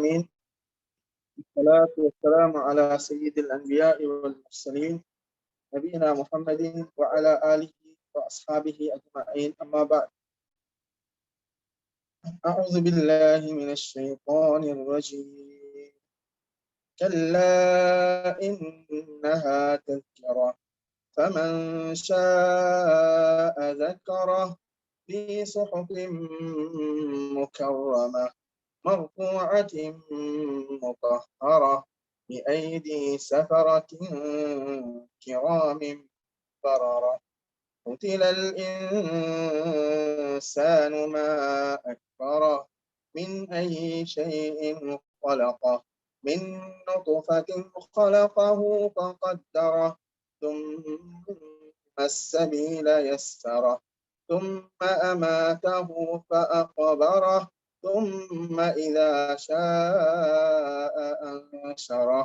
العالمين الصلاة والسلام على سيد الأنبياء والمرسلين نبينا محمد وعلى آله وأصحابه أجمعين. أما بعد أعوذ بالله من الشيطان الرجيم. كلا إنها تذكرة فمن شاء ذكره في صحف مكرمة. مرفوعة مطهرة بأيدي سفرة كرام بررة قتل الإنسان ما أكفره من أي شيء خلقه من نطفة خلقه فقدره ثم السبيل يسره ثم أماته فأقبره ثم إذا شاء أنشره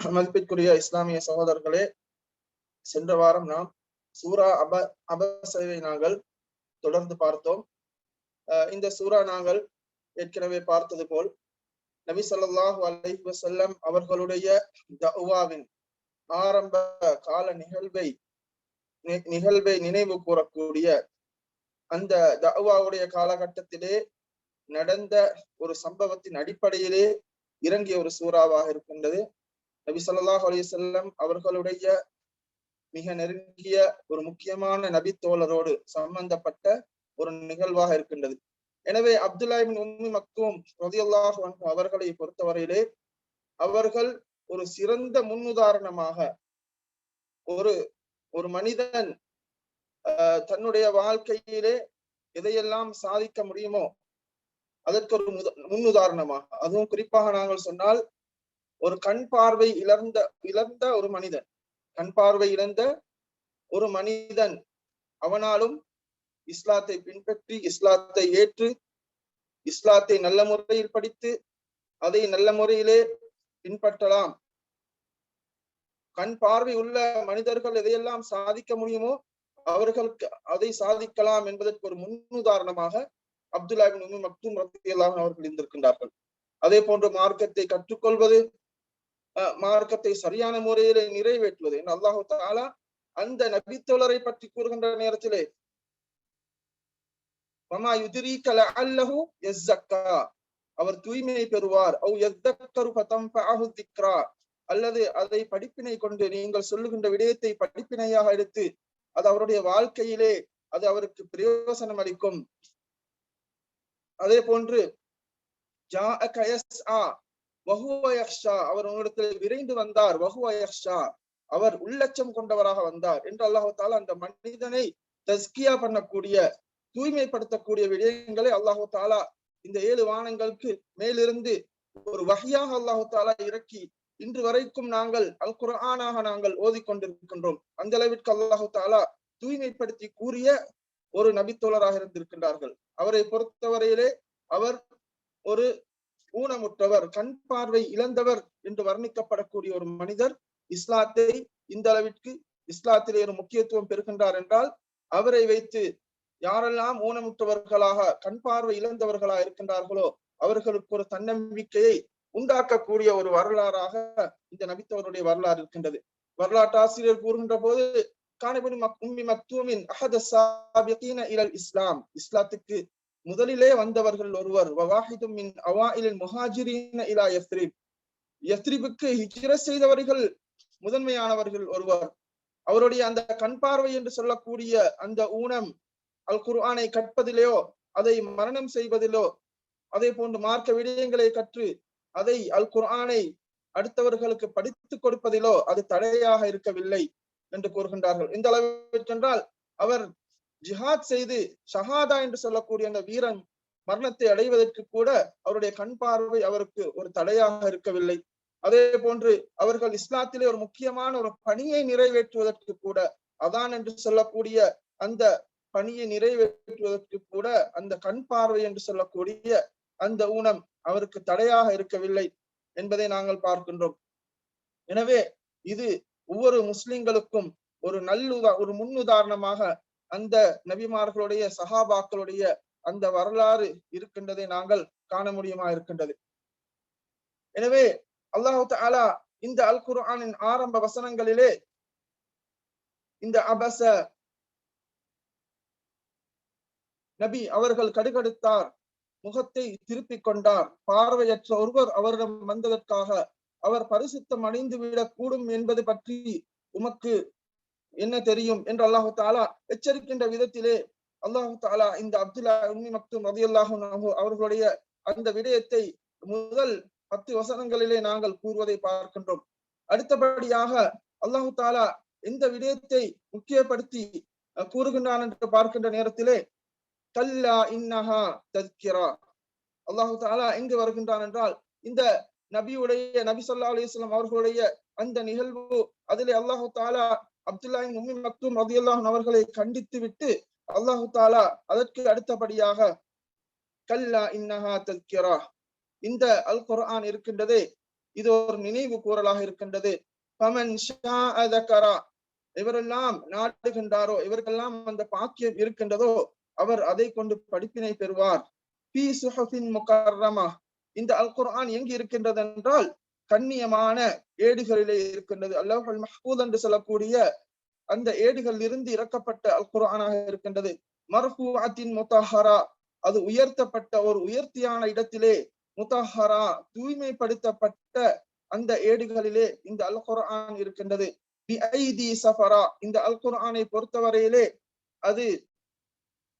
மதிப்பிற்குரிய இஸ்லாமிய சகோதரர்களே சென்ற வாரம் நாம் சூரா அப அபசவை நாங்கள் தொடர்ந்து பார்த்தோம் இந்த சூரா நாங்கள் ஏற்கனவே பார்த்தது போல் நபி சொல்லாஹு அலை வசல்லம் அவர்களுடைய தவாவின் ஆரம்ப கால நிகழ்வை நிகழ்வை நினைவு கூறக்கூடிய அந்த தவாவுடைய காலகட்டத்திலே நடந்த ஒரு சம்பவத்தின் அடிப்படையிலே இறங்கிய ஒரு சூறாவாக இருக்கின்றது. நபி சொல்லாஹ் அலிசல்லம் அவர்களுடைய மிக நெருங்கிய ஒரு முக்கியமான நபி தோழரோடு சம்பந்தப்பட்ட ஒரு நிகழ்வாக இருக்கின்றது. எனவே அப்துல்லாஹிபின் உண்மை மக்கும் ரதியுல்லாஹ் அவர்களை பொறுத்தவரையிலே அவர்கள் ஒரு சிறந்த முன்னுதாரணமாக ஒரு ஒரு மனிதன் தன்னுடைய வாழ்க்கையிலே எதையெல்லாம் சாதிக்க முடியுமோ அதற்கு ஒரு முன்னுதாரணமாக. அதுவும் குறிப்பாக நாங்கள் சொன்னால் ஒரு கண் பார்வை இழந்த இழந்த ஒரு மனிதன். கண் பார்வை இழந்த ஒரு மனிதன் அவனாலும் இஸ்லாத்தை பின்பற்றி இஸ்லாத்தை ஏற்று இஸ்லாத்தை நல்ல முறையில் படித்து அதை நல்ல முறையிலே பின்பற்றலாம். கண் பார்வை உள்ள மனிதர்கள் எதையெல்லாம் சாதிக்க முடியுமோ அவர்களுக்கு அதை சாதிக்கலாம் என்பதற்கு ஒரு முன்னுதாரணமாக அப்துல்லாபின் உமி மக்தூம் ரத்தியெல்லாம் அவர்கள் இருந்திருக்கின்றார்கள். அதே போன்று மார்க்கத்தை கற்றுக்கொள்வது மார்க்கத்தை சரியான முறையிலே நிறைவேற்றுவது என்று அல்லாஹு தாலா அந்த நபித்தோழரை பற்றி கூறுகின்ற நேரத்திலே அவர் தூய்மையை பெறுவார். அல்லது அதை படிப்பினை கொண்டு நீங்கள் சொல்லுகின்ற விடயத்தை படிப்பினையாக எடுத்து அது அவருடைய வாழ்க்கையிலே அது அவருக்கு பிரயோசனம் அளிக்கும். அதே போன்று அவர் உங்களிடத்தில் விரைந்து வந்தார். வகுவயக்ஷா அவர் உள்ளச்சம் கொண்டவராக வந்தார் என்று அல்லாஹால அந்த மனிதனை தஸ்கியா பண்ணக்கூடிய தூய்மைப்படுத்தக்கூடிய விடயங்களை அல்லாஹு தாலா இந்த ஏழு வானங்களுக்கு மேலிருந்து ஒரு வகையாக அல்லாஹு தாலா இறக்கி இன்று வரைக்கும் நாங்கள் அல் குரானாக நாங்கள் ஓதிக்கொண்டிருக்கின்றோம். அந்த அளவிற்கு அல்லாஹு தாலா தூய்மைப்படுத்தி கூறிய ஒரு நபித்தோழராக இருந்திருக்கின்றார்கள். அவரை பொறுத்தவரையிலே அவர் ஒரு ஊனமுற்றவர் கண் பார்வை இழந்தவர் என்று வர்ணிக்கப்படக்கூடிய ஒரு மனிதர் இஸ்லாத்தை இந்த அளவிற்கு இஸ்லாத்திலே ஒரு முக்கியத்துவம் பெறுகின்றார் என்றால் அவரை வைத்து யாரெல்லாம் ஊனமுற்றவர்களாக கண் பார்வை இழந்தவர்களாக இருக்கின்றார்களோ அவர்களுக்கு ஒரு தன்னம்பிக்கையை உண்டாக்கக்கூடிய ஒரு வரலாறாக இந்த நபித்தவருடைய வரலாறு இருக்கின்றது. வரலாற்று ஆசிரியர் கூறுகின்ற போது இஸ்லாம். இஸ்லாத்துக்கு முதலிலே வந்தவர்கள் ஒருவர் யஸ்ரிபுக்கு ஹிஜிர செய்தவர்கள் முதன்மையானவர்கள் ஒருவர். அவருடைய அந்த கண் பார்வை என்று சொல்லக்கூடிய அந்த ஊனம் அல் குர்ஆனை கற்பதிலேயோ அதை மரணம் செய்வதிலோ அதே போன்று மார்க்க விடயங்களை கற்று அதை அல் குர்ஆனை அடுத்தவர்களுக்கு படித்து கொடுப்பதிலோ அது தடையாக இருக்கவில்லை என்று கூறுகின்றார்கள். இந்த அளவிற்கென்றால் அவர் ஜிஹாத் செய்து ஷஹாதா என்று சொல்லக்கூடிய அந்த வீரன் மரணத்தை அடைவதற்கு கூட அவருடைய கண் பார்வை அவருக்கு ஒரு தடையாக இருக்கவில்லை. அதே போன்று அவர்கள் இஸ்லாத்திலே ஒரு முக்கியமான ஒரு பணியை நிறைவேற்றுவதற்கு கூட அதான் என்று சொல்லக்கூடிய அந்த பணியை நிறைவேற்றுவதற்கு கூட அந்த கண் பார்வை என்று சொல்லக்கூடிய அந்த ஊனம் அவருக்கு தடையாக இருக்கவில்லை என்பதை நாங்கள் பார்க்கின்றோம். எனவே இது ஒவ்வொரு முஸ்லிம்களுக்கும் ஒரு நல்லுதா ஒரு முன்னுதாரணமாக அந்த நபிமார்களுடைய சஹாபாக்களுடைய அந்த வரலாறு இருக்கின்றதை நாங்கள் காண முடியுமா இருக்கின்றது. எனவே அல்லாஹு தாலா இந்த அல் குர்ஆனின் ஆரம்ப வசனங்களிலே இந்த அபச நபி அவர்கள் கடுகடுத்தார். முகத்தை திருப்பிக் கொண்டார். பார்வையற்ற ஒருவர் அவரிடம் வந்ததற்காக அவர் பரிசுத்தம் அடைந்து விடக் கூடும் என்பது பற்றி உமக்கு என்ன தெரியும்? என்று அல்லாஹு தாலா எச்சரிக்கின்ற விதத்திலே அல்லாஹு தாலா இந்த அப்துல்லா உண்மை மக்தும் ரதியுல்லாஹு அவர்களுடைய அந்த விடயத்தை முதல் பத்து வசனங்களிலே நாங்கள் கூறுவதை பார்க்கின்றோம். அடுத்தபடியாக அல்லாஹு தாலா இந்த விடயத்தை முக்கியப்படுத்தி கூறுகின்றான் என்று பார்க்கின்ற நேரத்திலே கல்லா இன்னஹா தத்கிரா. அல்லாஹு தாலா எங்கு வருகின்றான் என்றால் இந்த நபியுடைய நபி சொல்லா அலிஸ்லாம் அவர்களுடைய அந்த நிகழ்வு அதிலே அல்லாஹு தாலா அப்துல்லா உம்மி மக்தும் ரதியுல்லாஹன் அவர்களை கண்டித்து விட்டு அல்லாஹு தாலா அதற்கு அடுத்தபடியாக கல்லா இன்னஹா தத்கிரா. இந்த அல் குர்ஆன் இருக்கின்றதே இது ஒரு நினைவு கூறலாக இருக்கின்றது. பமன் இவரெல்லாம் நாடுகின்றாரோ இவருக்கெல்லாம் அந்த பாக்கியம் இருக்கின்றதோ அவர் அதை கொண்டு படிப்பினை பெறுவார். பி சுஹபின் முகர்ரமா. இந்த அல் குர்ஆன் எங்கு இருக்கின்றது என்றால் கண்ணியமான ஏடுகளிலே இருக்கின்றது. அல்லாஹல் மஹபூத் என்று சொல்லக்கூடிய அந்த ஏடுகளில் இருந்து இறக்கப்பட்ட அல் குர்ஆனாக இருக்கின்றது. மர்ஃபூஅத்தின் முத்தஹரா. அது உயர்த்தப்பட்ட ஒரு உயர்த்தியான இடத்திலே முத்தஹரா தூய்மைப்படுத்தப்பட்ட அந்த ஏடுகளிலே இந்த அல் குர்ஆன் இருக்கின்றது சஃபரா. இந்த அல் குர்ஆனை பொறுத்தவரையிலே அது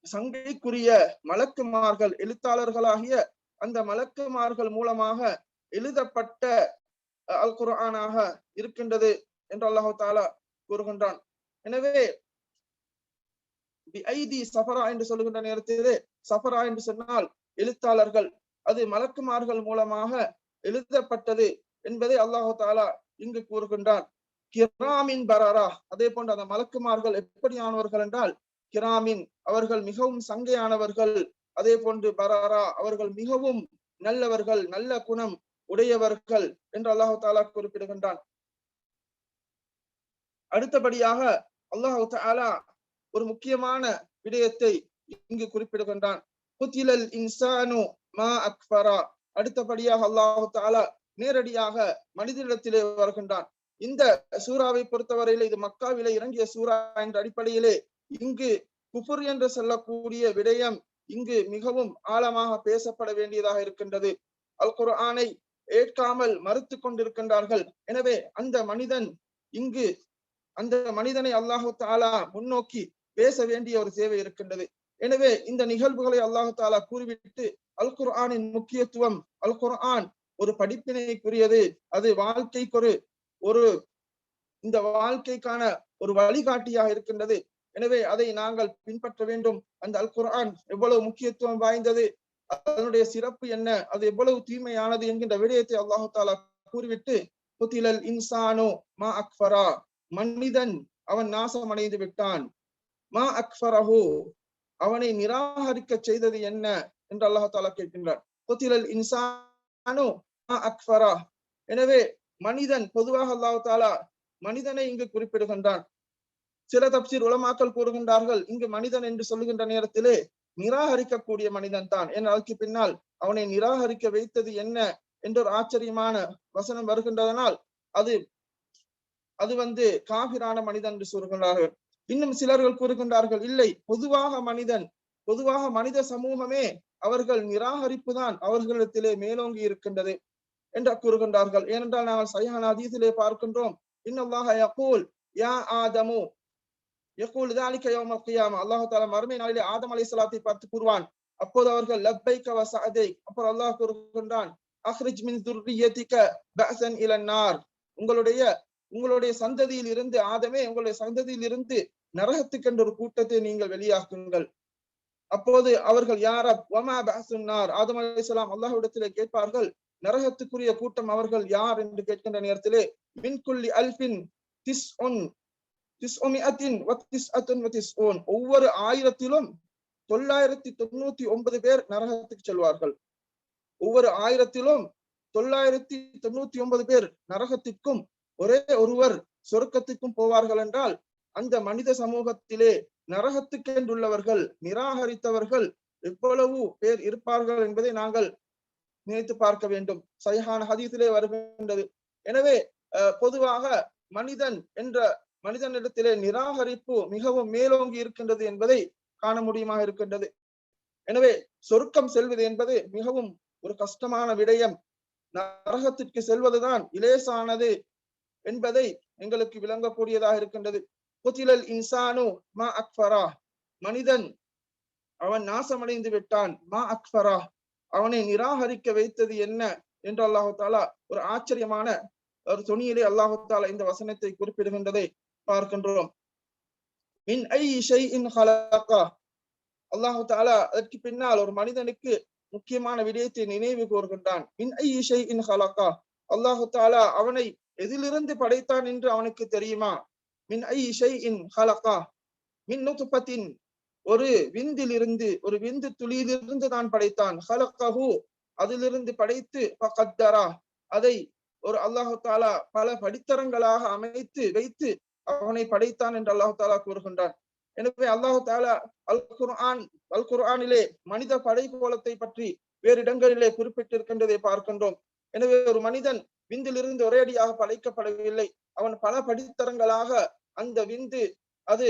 சங்கைக்குரிய மலக்குமார்கள் எழுத்தாளர்களாகிய அந்த மலக்குமார்கள் மூலமாக எழுதப்பட்ட அல் குரானாக இருக்கின்றது என்று அல்லாஹு தாலா கூறுகின்றான். எனவே ஐதி சஃபரா என்று சொல்லுகின்ற நேரத்திலே சஃபரா என்று சொன்னால் எழுத்தாளர்கள் அது மலக்குமார்கள் மூலமாக எழுதப்பட்டது என்பதை அல்லாஹு தாலா இங்கு கூறுகின்றான். கிராமின் பராரா அதே போன்று அந்த மலக்குமார்கள் எப்படியானவர்கள் என்றால் கிராமின் அவர்கள் மிகவும் சங்கையானவர்கள். அதே போன்று பராரா அவர்கள் மிகவும் நல்லவர்கள் நல்ல குணம் உடையவர்கள் என்று அல்லாஹு தாலா குறிப்பிடுகின்றான். அடுத்தபடியாக அல்லாஹு தாலா ஒரு முக்கியமான விடயத்தை இங்கு குறிப்பிடுகின்றான். புத்திலல் இன்சானு மா அக்பரா அடுத்தபடியாக அல்லாஹு தாலா நேரடியாக மனிதனிடத்திலே வருகின்றான். இந்த சூறாவை பொறுத்தவரையில இது மக்காவிலே இறங்கிய சூறா என்ற அடிப்படையிலே இங்கு குஃபுர் என்று சொல்லக்கூடிய விடயம் இங்கு மிகவும் ஆழமாக பேசப்பட வேண்டியதாக இருக்கின்றது. அல் குர்ஆனை ஏற்காமல் மறுத்து கொண்டிருக்கின்றார்கள். எனவே அந்த மனிதன் இங்கு அந்த மனிதனை அல்லாஹு தாலா முன்னோக்கி பேச வேண்டிய ஒரு சேவை இருக்கின்றது. எனவே இந்த நிகழ்வுகளை அல்லாஹு தாலா கூறிவிட்டு அல் குர்ஆனின் முக்கியத்துவம் அல் குர்ஆன் ஒரு படிப்பினைக்குரியது அது வாழ்க்கைக்கு ஒரு ஒரு இந்த வாழ்க்கைக்கான ஒரு வழிகாட்டியாக இருக்கின்றது. எனவே அதை நாங்கள் பின்பற்ற வேண்டும். அந்த அல் குரான் எவ்வளவு முக்கியத்துவம் வாய்ந்தது? அதனுடைய சிறப்பு என்ன? அது எவ்வளவு தீமையானது என்கின்ற விடயத்தை அல்லாஹு தாலா கூறிவிட்டு புத்திலல் இன்சானோ மா அக்ஃபரா. மனிதன் அவன் நாசம் அடைந்து விட்டான். மா அக்ஃபரஹோ. அவனை நிராகரிக்க செய்தது என்ன? என்று அல்லாஹு தாலா கேட்கின்றார். புத்திலல் இன்சானோ மா அக்ஃபரா. எனவே மனிதன் பொதுவாக அல்லாஹு தாலா மனிதனை இங்கு குறிப்பிடுகின்றான். சில தப்சீர் உலமாக்கல் கூறுகின்றார்கள் இங்கு மனிதன் என்று சொல்லுகின்ற நேரத்திலே நிராகரிக்கக்கூடிய மனிதன் தான். என் அதுக்கு பின்னால் அவனை நிராகரிக்க வைத்தது என்ன என்ற ஒரு ஆச்சரியமான வசனம் வருகின்றதனால் அது அது வந்து காபிரான மனிதன் என்று சொல்கின்றார்கள் இன்னும் சிலர்கள் கூறுகின்றார்கள் இல்லை பொதுவாக மனிதன் பொதுவாக மனித சமூகமே அவர்கள் நிராகரிப்பு தான் அவர்களிடத்திலே மேலோங்கி இருக்கின்றது என்று கூறுகின்றார்கள். ஏனென்றால் நாங்கள் சைஹான அதீதிலே பார்க்கின்றோம் இன்னல்லாக யகூல் யா ஆதமு யக்கூல் தாலிக்க கியாம அல்லாஹு தாலா மறுமை நாளிலே ஆதம் அலி சலாத்தை பார்த்து கூறுவான். அப்போது அவர்கள் லப்பை கவச அப்புறம் அல்லாஹ் கூறுகின்றான் அஹ்ரிஜ் மின் துர்ரியதிக பஹசன் இலன்னார் உங்களுடைய உங்களுடைய சந்ததியில் இருந்து ஆதமே உங்களுடைய சந்ததியில் இருந்து நரகத்துக்கென்ற ஒரு கூட்டத்தை நீங்கள் வெளியாக்குங்கள். அப்போது அவர்கள் யாரப் ஒமா பஹசுன்னார் ஆதம் அலி சலாம் அல்லாஹ்விடத்திலே கேட்பார்கள் நரகத்துக்குரிய கூட்டம் அவர்கள் யார்? என்று கேட்கின்ற நேரத்திலே மின் மின்குல்லி அல்பின் திஸ் ஒன் ஒவ்வொரு ஆயிரத்திலும் தொள்ளாயிரத்தி தொண்ணூத்தி ஒன்பது பேர் நரகத்துக்கு செல்வார்கள் ஒவ்வொரு ஆயிரத்திலும் தொள்ளாயிரத்தி தொண்ணூத்தி ஒன்பது பேர் நரகத்திற்கும் ஒரே ஒருவர் சொர்க்கத்திற்கும் போவார்கள் என்றால் அந்த மனித சமூகத்திலே நரகத்துக்கென்றுள்ளவர்கள் நிராகரித்தவர்கள் எவ்வளவு பேர் இருப்பார்கள் என்பதை நாங்கள் நினைத்து பார்க்க வேண்டும் சைஹான் ஹதீசிலே வருகின்றது எனவே பொதுவாக மனிதன் என்ற மனிதனிடத்திலே நிராகரிப்பு மிகவும் மேலோங்கி இருக்கின்றது என்பதை காண முடியுமாக இருக்கின்றது. எனவே சொருக்கம் செல்வது என்பது மிகவும் ஒரு கஷ்டமான விடயம். நரகத்திற்கு செல்வதுதான் இலேசானது என்பதை எங்களுக்கு விளங்கக்கூடியதாக இருக்கின்றது. குத்திலல் இன்சானு மா அக்ஃபரா. மனிதன் அவன் நாசமடைந்து விட்டான். மா அக்ஃபரா. அவனை நிராகரிக்க வைத்தது என்ன என்று அல்லாஹு தாலா ஒரு ஆச்சரியமான ஒரு துணியிலே அல்லாஹு தாலா இந்த வசனத்தை குறிப்பிடுகின்றதை பார்க்கின்றோம். மின் ஐ ஷைஇன் ஹலகா. அல்லாஹு தாலா அதற்கு பின்னால் ஒரு மனிதனுக்கு முக்கியமான விடயத்தை நினைவு கூறுகின்றான் மின் ஐ ஷைஇன் ஹலகா. அல்லாஹு தாலா அவனை எதிலிருந்து படைத்தான் என்று அவனுக்கு தெரியுமா? மின் ஐ ஷைஇன் ஹலகா. மின் நுத்பத்தின் ஒரு விந்திலிருந்து ஒரு விந்து துளியிலிருந்து தான் படைத்தான். ஹலகஹு. அதிலிருந்து படைத்து ஃபகத்தரா அதை ஒரு அல்லாஹு தாலா பல படித்தரங்களாக அமைத்து வைத்து அவனை படைத்தான் என்று அல்லாஹு தாலா கூறுகின்றான். எனவே அல்லாஹு தாலா அல் குர்ஆன் அல் குர்ஆனிலே மனித படைகோலத்தை பற்றி வேறு இடங்களிலே குறிப்பிட்டிருக்கின்றதை பார்க்கின்றோம். எனவே ஒரு மனிதன் விந்திலிருந்து ஒரேடியாக படைக்கப்படவில்லை. அவன் பல படித்தரங்களாக அந்த விந்து அது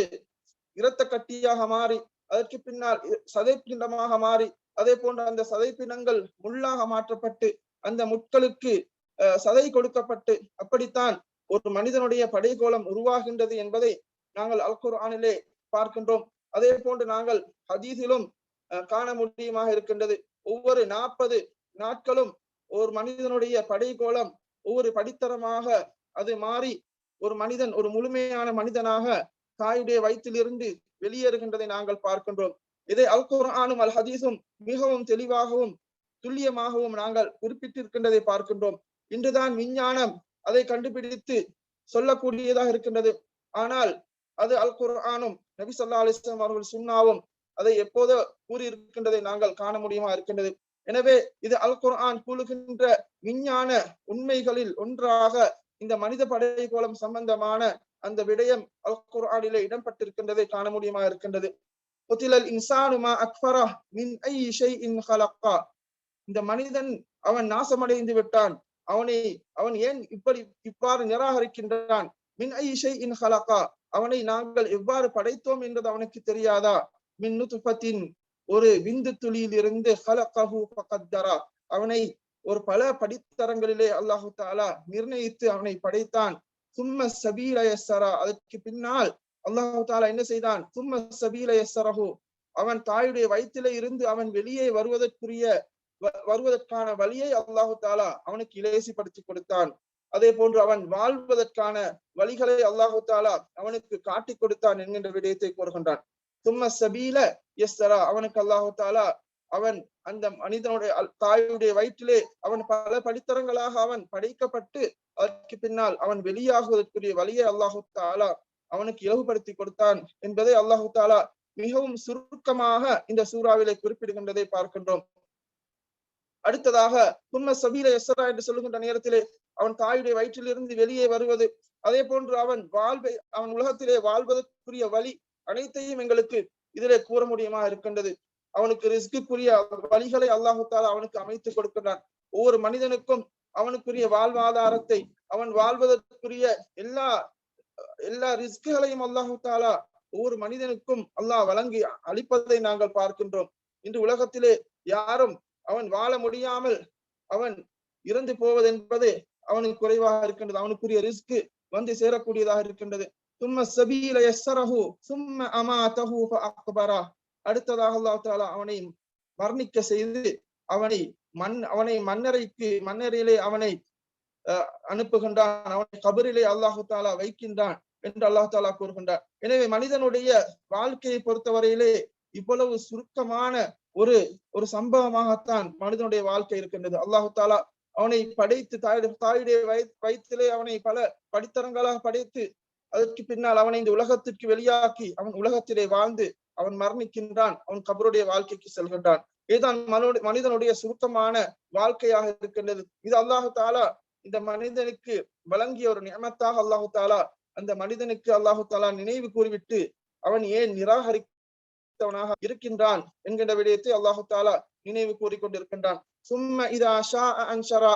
இரத்த கட்டியாக மாறி அதற்கு பின்னால் இ- சதைப்பிண்டமாக மாறி அதே போன்ற அந்த சதைப்பினங்கள் முள்ளாக மாற்றப்பட்டு அந்த முட்களுக்கு சதை கொடுக்கப்பட்டு அப்படித்தான் ஒரு மனிதனுடைய படைகோலம் உருவாகின்றது என்பதை நாங்கள் அல்குர் ஆனிலே பார்க்கின்றோம். அதே போன்று நாங்கள் ஹதீஸிலும் காண முடியுமாக இருக்கின்றது. ஒவ்வொரு நாற்பது நாட்களும் ஒரு மனிதனுடைய படைகோலம் ஒவ்வொரு படித்தரமாக அது மாறி ஒரு மனிதன் ஒரு முழுமையான மனிதனாக தாயுடைய வயிற்றிலிருந்து வெளியேறுகின்றதை நாங்கள் பார்க்கின்றோம். இதை அல் ஆனும் அல் ஹதீஸும் மிகவும் தெளிவாகவும் துல்லியமாகவும் நாங்கள் குறிப்பிட்டிருக்கின்றதை பார்க்கின்றோம். இன்றுதான் விஞ்ஞானம் அதை கண்டுபிடித்து சொல்லக்கூடியதாக இருக்கின்றது. ஆனால் அது அல் குர்ஆனும் நபி சொல்லா அலிஸ்லாம் அவர்கள் சுன்னாவும் அதை எப்போதோ கூறியிருக்கின்றதை நாங்கள் காண முடியுமா இருக்கின்றது. எனவே இது அல் குர்ஆன் கூறுகின்ற விஞ்ஞான உண்மைகளில் ஒன்றாக இந்த மனித படைகோலம் சம்பந்தமான அந்த விடயம் அல் குர்ஆனிலே இடம்பெற்றிருக்கின்றதை காண முடியுமா இருக்கின்றது. குத்திலல் இன்சானு மா மின் ஐ ஷைஇன் ஹலக்கா. இந்த மனிதன் அவன் நாசமடைந்து விட்டான். அவனை அவன் ஏன் இப்படி இவ்வாறு நிராகரிக்கின்றான்? மின் ஐஷை இன் ஹலக்கா அவனை நாங்கள் எவ்வாறு படைத்தோம் என்பது அவனுக்கு தெரியாதா? மின் நுத்ஃபத்தின் ஒரு விந்து துளியில் இருந்து ஹலகஹு அவனை ஒரு பல படித்தரங்களிலே அல்லாஹு தாலா நிர்ணயித்து அவனை படைத்தான். சும்ம சபீலயசரா அதற்கு பின்னால் அல்லாஹு தாலா என்ன செய்தான்? சும்ம சபீலயசரஹு அவன் தாயுடைய வயிற்றிலே இருந்து அவன் வெளியே வருவதற்குரிய வருவதற்கான வழியை அல்லாஹு தாலா அவனுக்கு இலேசிப்படுத்தி கொடுத்தான். அதே போன்று அவன் வாழ்வதற்கான வழிகளை அல்லாஹு தாலா அவனுக்கு காட்டி கொடுத்தான் என்கின்ற விடயத்தை கூறுகின்றான். தும்ம சபீல எஸ்தரா அவனுக்கு அல்லாஹு தாலா அவன் அந்த மனிதனுடைய தாயுடைய வயிற்றிலே அவன் பல படித்தரங்களாக அவன் படைக்கப்பட்டு அதற்கு பின்னால் அவன் வெளியாகுவதற்குரிய வழியை அல்லாஹு தாலா அவனுக்கு இலகுபடுத்தி கொடுத்தான் என்பதை அல்லாஹு தாலா மிகவும் சுருக்கமாக இந்த சூறாவிலே குறிப்பிடுகின்றதை பார்க்கின்றோம். அடுத்ததாக தும்ம சபீல எஸ்ரா என்று சொல்லுகின்ற நேரத்திலே அவன் தாயுடைய வயிற்றிலிருந்து வெளியே வருவது. அதே போன்று அவன் வாழ்வை அவன் உலகத்திலே வாழ்வதற்குரிய வழி அனைத்தையும் எங்களுக்கு இதிலே கூற முடியுமா இருக்கின்றது. அவனுக்கு ரிஸ்குக்குரிய வழிகளை அல்லாஹு தாலா அவனுக்கு அமைத்து கொடுக்கின்றான். ஒவ்வொரு மனிதனுக்கும் அவனுக்குரிய வாழ்வாதாரத்தை அவன் வாழ்வதற்குரிய எல்லா எல்லா ரிஸ்குகளையும் அல்லாஹு தாலா ஒவ்வொரு மனிதனுக்கும் அல்லாஹ் வழங்கி அளிப்பதை நாங்கள் பார்க்கின்றோம். இன்று உலகத்திலே யாரும் அவன் வாழ முடியாமல் அவன் இறந்து போவது என்பது அவனுக்கு குறைவாக இருக்கின்றது. அவனுக்குரிய ரிஸ்க் வந்து சேரக்கூடியதாக இருக்கின்றது. சும்ம சபீல எஸ்ஸரஹு சும்ம அமாதஹு அக்பரா அடுத்ததாக அல்லாஹ் தாலா அவனை மரணிக்க செய்து அவனை மண் அவனை மன்னரைக்கு மன்னரையிலே அவனை அஹ், அனுப்புகின்றான். அவனை கபரிலே அல்லாஹு தாலா வைக்கின்றான் என்று அல்லாஹ் தாலா கூறுகின்றார் எனவே மனிதனுடைய வாழ்க்கையை பொறுத்தவரையிலே இவ்வளவு சுருக்கமான ஒரு ஒரு சம்பவமாகத்தான் மனிதனுடைய வாழ்க்கை இருக்கின்றது. அல்லாஹு தாலா அவனை படைத்து தாய் தாயுடைய வய வயிற்றிலே அவனை பல படித்தரங்களாக படைத்து அதற்கு பின்னால் அவனை இந்த உலகத்திற்கு வெளியாக்கி அவன் உலகத்திலே வாழ்ந்து அவன் மரணிக்கின்றான் அவன் கபருடைய வாழ்க்கைக்கு செல்கின்றான். இதுதான் மனு மனிதனுடைய சுருக்கமான வாழ்க்கையாக இருக்கின்றது. இது அல்லாஹு தாலா இந்த மனிதனுக்கு வழங்கிய ஒரு நியமத்தாக அல்லாஹு தாலா அந்த மனிதனுக்கு அல்லாஹு தாலா நினைவு கூறிவிட்டு அவன் ஏன் நிராகரி படைத்தவனாக இருக்கின்றான் என்கின்ற விடயத்தை அல்லாஹு தாலா நினைவு கூறிக்கொண்டிருக்கின்றான். சும்ம இதா ஷா அன்ஷரா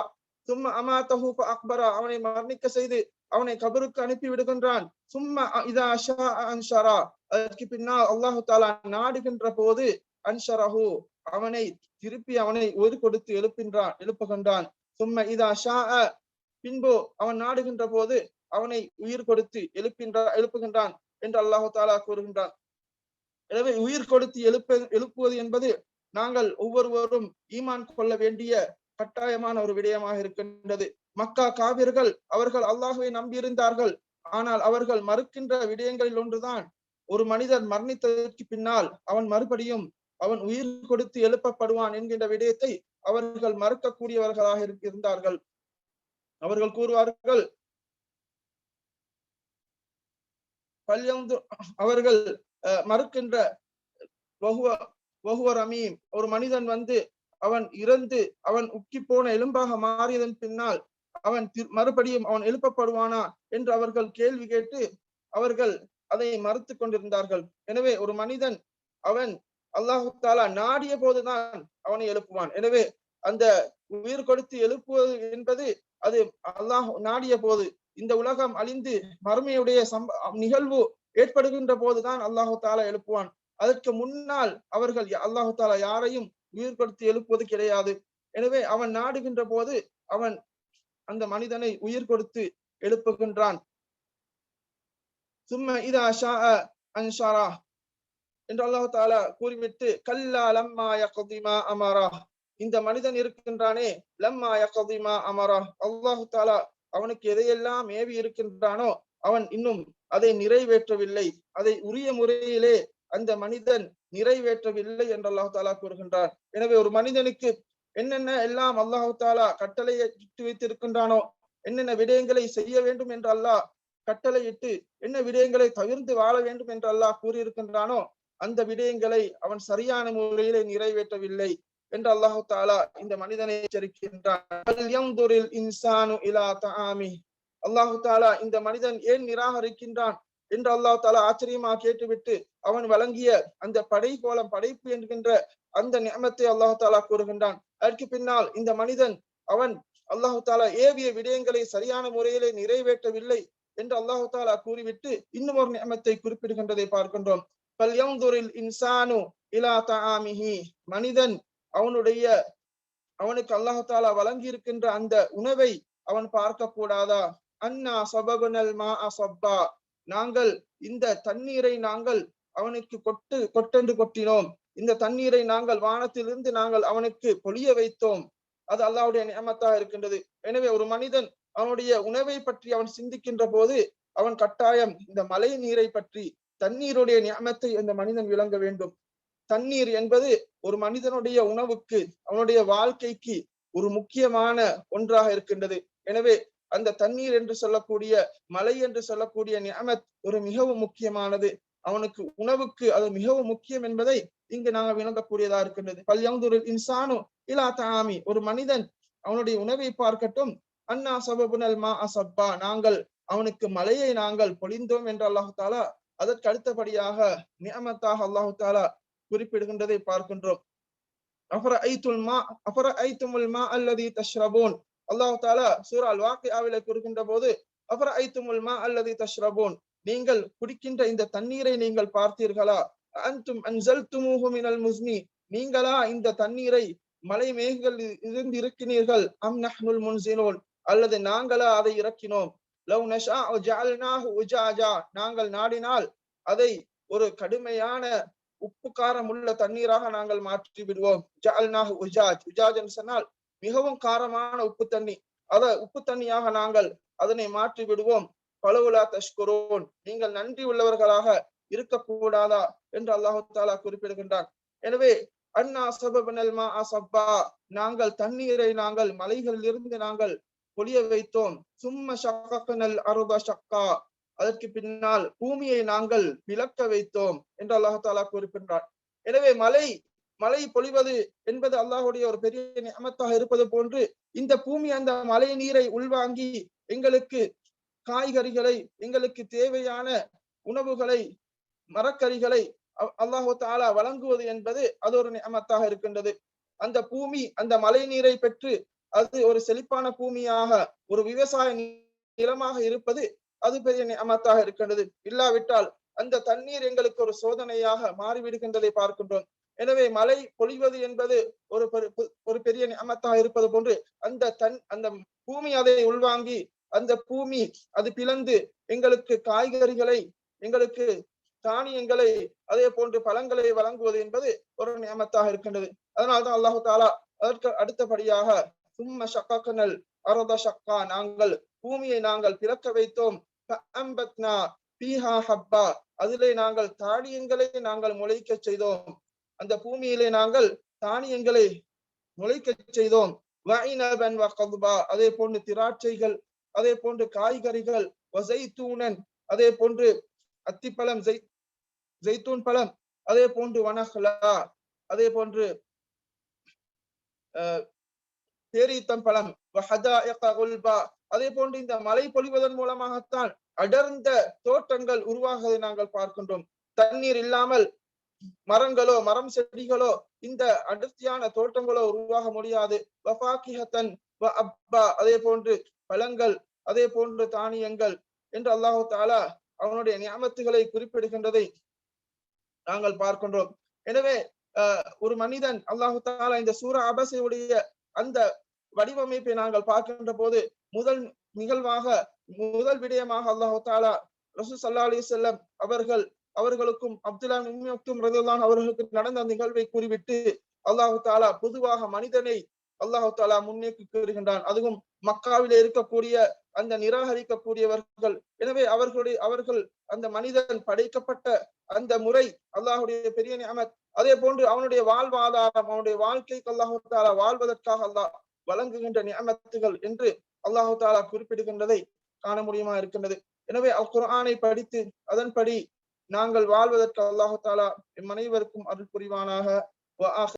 சும்ம அமாத்தஹு அக்பரா அவனை மரணிக்க செய்து அவனை கபருக்கு அனுப்பி விடுகின்றான். சும்மா இதா ஷா அன்ஷரா அதற்கு பின்னால் அல்லாஹு தாலா நாடுகின்ற போது அன்ஷரஹு அவனை திருப்பி அவனை ஒரு கொடுத்து எழுப்பின்றான் எழுப்புகின்றான். சும்ம இதா ஷா பின்பு அவன் நாடுகின்ற போது அவனை உயிர் கொடுத்து எழுப்பின்றான் எழுப்புகின்றான் என்று அல்லாஹு தாலா கூறுகின்றான். எனவே உயிர் கொடுத்து எழுப்ப எழுப்புவது என்பது நாங்கள் ஒவ்வொருவரும் ஈமான் கொள்ள வேண்டிய கட்டாயமான ஒரு விடயமாக இருக்கின்றது. மக்கா காவிர்கள் அவர்கள் அல்லாஹுவை நம்பியிருந்தார்கள். ஆனால் அவர்கள் மறுக்கின்ற விடயங்களில் ஒன்றுதான். ஒரு மனிதன் மரணித்ததற்கு பின்னால் அவன் மறுபடியும் அவன் உயிர் கொடுத்து எழுப்பப்படுவான் என்கின்ற விடயத்தை அவர்கள் மறுக்கக்கூடியவர்களாக இருந்தார்கள். அவர்கள் கூறுவார்கள் பல்யந்து அவர்கள் மறுக்கின்ற வகுவ ரமீம். ஒரு மனிதன் வந்து அவன் இறந்து அவன் உக்கி போன எலும்பாக மாறியதன் பின்னால் அவன் மறுபடியும் அவன் எழுப்பப்படுவானா என்று அவர்கள் கேள்வி கேட்டு அவர்கள் அதை மறுத்து கொண்டிருந்தார்கள். எனவே ஒரு மனிதன் அவன் அல்லாஹு தாலா நாடிய போதுதான் அவனை எழுப்புவான். எனவே அந்த உயிர் கொடுத்து எழுப்புவது என்பது அது அல்லாஹ் நாடிய போது இந்த உலகம் அழிந்து மறுமையுடைய சம்ப நிகழ்வு ஏற்படுகின்ற போதுதான் அல்லாஹு தாலா எழுப்புவான். அதற்கு முன்னால் அவர்கள் அல்லாஹு தாலா யாரையும் உயிர் கொடுத்து எழுப்புவது கிடையாது. எனவே அவன் நாடுகின்ற போது அவன் அந்த மனிதனை உயிர் கொடுத்து எழுப்புகின்றான். சும்மா இதா ஷா அன்ஷாரா என்று அல்லாஹு தாலா கூறிவிட்டு கல்லா லம்மா யக்திமா அமாரா. இந்த மனிதன் இருக்கின்றானே லம்மா யக்திமா அமாரா. அல்லாஹு தாலா அவனுக்கு எதையெல்லாம் ஏவி இருக்கின்றானோ அவன் இன்னும் அதை நிறைவேற்றவில்லை. அதை உரிய முறையிலே அந்த மனிதன் நிறைவேற்றவில்லை என்று அல்லாஹு தாலா கூறுகின்றார் எனவே ஒரு மனிதனுக்கு என்னென்ன எல்லாம் அல்லாஹு தாலா கட்டளையை வைத்திருக்கின்றானோ என்னென்ன விடயங்களை செய்ய வேண்டும் என்று அல்லாஹ் கட்டளையிட்டு என்ன விடயங்களை தவிர்த்து வாழ வேண்டும் என்று அல்லாஹ் கூறியிருக்கின்றானோ அந்த விடயங்களை அவன் சரியான முறையிலே நிறைவேற்றவில்லை என்று அல்லாஹு தாலா இந்த மனிதனை எச்சரிக்கின்றான். இன்சானு இலா தாமி அல்லாஹு தாலா இந்த மனிதன் ஏன் நிராகரிக்கின்றான் என்று அல்லாஹு தாலா ஆச்சரியமா கேட்டுவிட்டு அவன் வழங்கிய அந்த படை கோலம் படைப்பு என்கின்ற அந்த நியமத்தை அல்லாஹு தாலா கூறுகின்றான். அதற்கு பின்னால் இந்த மனிதன் அவன் அல்லாஹு தாலா ஏவிய விடயங்களை சரியான முறையிலே நிறைவேற்றவில்லை என்று அல்லாஹு தாலா கூறிவிட்டு இன்னும் ஒரு நியமத்தை குறிப்பிடுகின்றதை பார்க்கின்றோம். பல்யந்துரில் இன்சானு இலா தாமிஹி மனிதன் அவனுடைய அவனுக்கு அல்லாஹு தாலா வழங்கி இருக்கின்ற அந்த உணவை அவன் பார்க்க கூடாதா அண்ணா சபபனல் மா அசப்பா. நாங்கள் இந்த தண்ணீரை நாங்கள் அவனுக்கு கொட்டு கொட்டென்று கொட்டினோம். இந்த தண்ணீரை நாங்கள் வானத்திலிருந்து நாங்கள் அவனுக்கு பொழிய வைத்தோம். அது அல்லாவுடைய நியமத்தாக இருக்கின்றது. எனவே ஒரு மனிதன் அவனுடைய உணவை பற்றி அவன் சிந்திக்கின்ற போது அவன் கட்டாயம் இந்த மலை நீரை பற்றி தண்ணீருடைய நியமத்தை அந்த மனிதன் விளங்க வேண்டும். தண்ணீர் என்பது ஒரு மனிதனுடைய உணவுக்கு அவனுடைய வாழ்க்கைக்கு ஒரு முக்கியமான ஒன்றாக இருக்கின்றது. எனவே அந்த தண்ணீர் என்று சொல்லக்கூடிய மலை என்று சொல்லக்கூடிய நியமத் ஒரு மிகவும் முக்கியமானது. அவனுக்கு உணவுக்கு அது மிகவும் முக்கியம் என்பதை இங்கு நாங்கள் விளங்கக்கூடியதா இருக்கின்றது. பல்யங்குரில் இன்சானு இலா தாமி ஒரு மனிதன் அவனுடைய உணவை பார்க்கட்டும் அண்ணா சபபுனல் மா அசப்பா நாங்கள் அவனுக்கு மலையை நாங்கள் பொழிந்தோம் என்று அல்லாஹு தாலா அதற்கு அடுத்தபடியாக நியமத்தாக அல்லாஹு தாலா குறிப்பிடுகின்றதை பார்க்கின்றோம். அஃபர ஐத்துல் மா அஃபர ஐத்துமுல் மா அல்லதி தஷ்ரபோன். அல்லாஹு தாலா சூரா அல் வாக்கியாவில கூறுகின்ற போது அவர் ஐத்துமுல் மா அல்லது தஷ்ரபோன்? நீங்கள் குடிக்கின்ற இந்த தண்ணீரை நீங்கள் பார்த்தீர்களா? அன்தும் அன்சல்துமூஹு மினல் முஸ்னி. நீங்களா இந்த தண்ணீரை மலை மேகங்கள் இருந்து இருக்கிறீர்கள் அம் நஹ்னுல் முன்சினோன். அல்லது நாங்களா அதை இறக்கினோம்? லவ் நஷா ஜஅல்னாஹு உஜாஜா. நாங்கள் நாடினால் அதை ஒரு கடுமையான உப்பு காரம் உள்ள தண்ணீராக நாங்கள் மாற்றி விடுவோம் ஜஅல்னாஹு உஜாஜ். உஜாஜ் சொன்னால் மிகவும் காரமான உப்பு தண்ணி. அத உப்பு தண்ணியாக நாங்கள் அதனை மாற்றி விடுவோம். பலவுலா தஷ்குரோன். நீங்கள் நன்றி உள்ளவர்களாக இருக்கக்கூடாதா? என்று அல்லாஹு தாலா குறிப்பிடுகின்றான். எனவே அண்ணா சபபனல் அசப்பா நாங்கள் தண்ணீரை நாங்கள் மலைகளில் இருந்து நாங்கள் பொழிய வைத்தோம். சும்ம சக்கனல் அருப சக்கா அதற்கு பின்னால் பூமியை நாங்கள் விளக்க வைத்தோம். என்று அல்லாஹு தாலா குறிப்பிட்டார் எனவே மலை மழை பொழிவது என்பது அல்லாஹுடைய ஒரு பெரிய நியமத்தாக இருப்பது போன்று இந்த பூமி அந்த மழை நீரை உள்வாங்கி எங்களுக்கு காய்கறிகளை எங்களுக்கு தேவையான உணவுகளை மரக்கறிகளை அல்லாஹு தாலா வழங்குவது என்பது அது ஒரு நியமத்தாக இருக்கின்றது. அந்த பூமி அந்த மழை நீரை பெற்று அது ஒரு செழிப்பான பூமியாக ஒரு விவசாய நிலமாக இருப்பது அது பெரிய நியமத்தாக இருக்கின்றது. இல்லாவிட்டால் அந்த தண்ணீர் எங்களுக்கு ஒரு சோதனையாக மாறிவிடுகின்றதை பார்க்கின்றோம். எனவே மழை பொழிவது என்பது ஒரு ஒரு பெரிய நியமத்தாக இருப்பது போன்று அந்த தன் அந்த பூமி அதை உள்வாங்கி அந்த பூமி அது பிளந்து எங்களுக்கு காய்கறிகளை எங்களுக்கு தானியங்களை அதே போன்று பழங்களை வழங்குவது என்பது ஒரு நியமத்தாக இருக்கின்றது. அதனால்தான் அல்லாஹு தாலா அதற்கு அடுத்தபடியாக சும்ம ஷக்கனல் அரத ஷக்கா நாங்கள் பூமியை நாங்கள் பிறக்க வைத்தோம். ஃபஅம்பத்னா ஹப்பா அதிலே நாங்கள் தானியங்களை நாங்கள் முளைக்க செய்தோம். அந்த பூமியிலே நாங்கள் தானியங்களை முளைக்க செய்தோம். அதே போன்று திராட்சைகள் அதே போன்று காய்கறிகள் வசைத்தூனன் அதே போன்று அத்திப்பழம் ஜெய்தூன் பழம் அதே போன்று வனஹ்லா அதே போன்று அஹ், பேரீத்தம் பழம் வஹதாயிக அதே போன்று இந்த மழை பொழிவதன் மூலமாகத்தான் அடர்ந்த தோட்டங்கள் உருவாகுவதை நாங்கள் பார்க்கின்றோம். தண்ணீர் இல்லாமல் மரங்களோ மரம் செடிகளோ இந்த அடர்த்தியான தோட்டங்களோ உருவாக முடியாது. அப்பா அதே போன்று பழங்கள் அதே போன்று தானியங்கள் என்று அல்லாஹு தாலா அவனுடைய நியமத்துகளை குறிப்பிடுகின்றதை நாங்கள் பார்க்கின்றோம். எனவே அஹ், ஒரு மனிதன் அல்லாஹு தாலா இந்த சூர அபசையுடைய அந்த வடிவமைப்பை நாங்கள் பார்க்கின்ற போது முதல் நிகழ்வாக முதல் விடயமாக அல்லாஹு தாலா ரசூ சல்லா அலி செல்லம் அவர்கள் அவர்களுக்கும் அப்துல்லா ரதுல்லான் அவர்களுக்கு நடந்த அந்த நிகழ்வை கூறிவிட்டு அல்லாஹு தாலா பொதுவாக மனிதனை அல்லாஹு தாலா முன்னேற்றி கூறுகின்றான் அதுவும் மக்காவிலே இருக்கக்கூடிய அந்த நிராகரிக்கக்கூடியவர்கள். எனவே அவர்களுடைய அவர்கள் அந்த மனிதன் படைக்கப்பட்ட அந்த முறை அல்லாஹுடைய பெரிய நியமத். அதே போன்று அவனுடைய வாழ்வாதாரம் அவனுடைய வாழ்க்கைக்கு அல்லாஹு தாலா வாழ்வதற்காக அல்லாஹ் வழங்குகின்ற நியமத்துகள் என்று அல்லாஹு தாலா குறிப்பிடுகின்றதை காண முடியுமா இருக்கின்றது. எனவே அல் படித்து அதன்படி நாங்கள் வாழ்வதற்கு அல்லாஹு தாலா எம் அனைவருக்கும் அருள் புரிவானாக.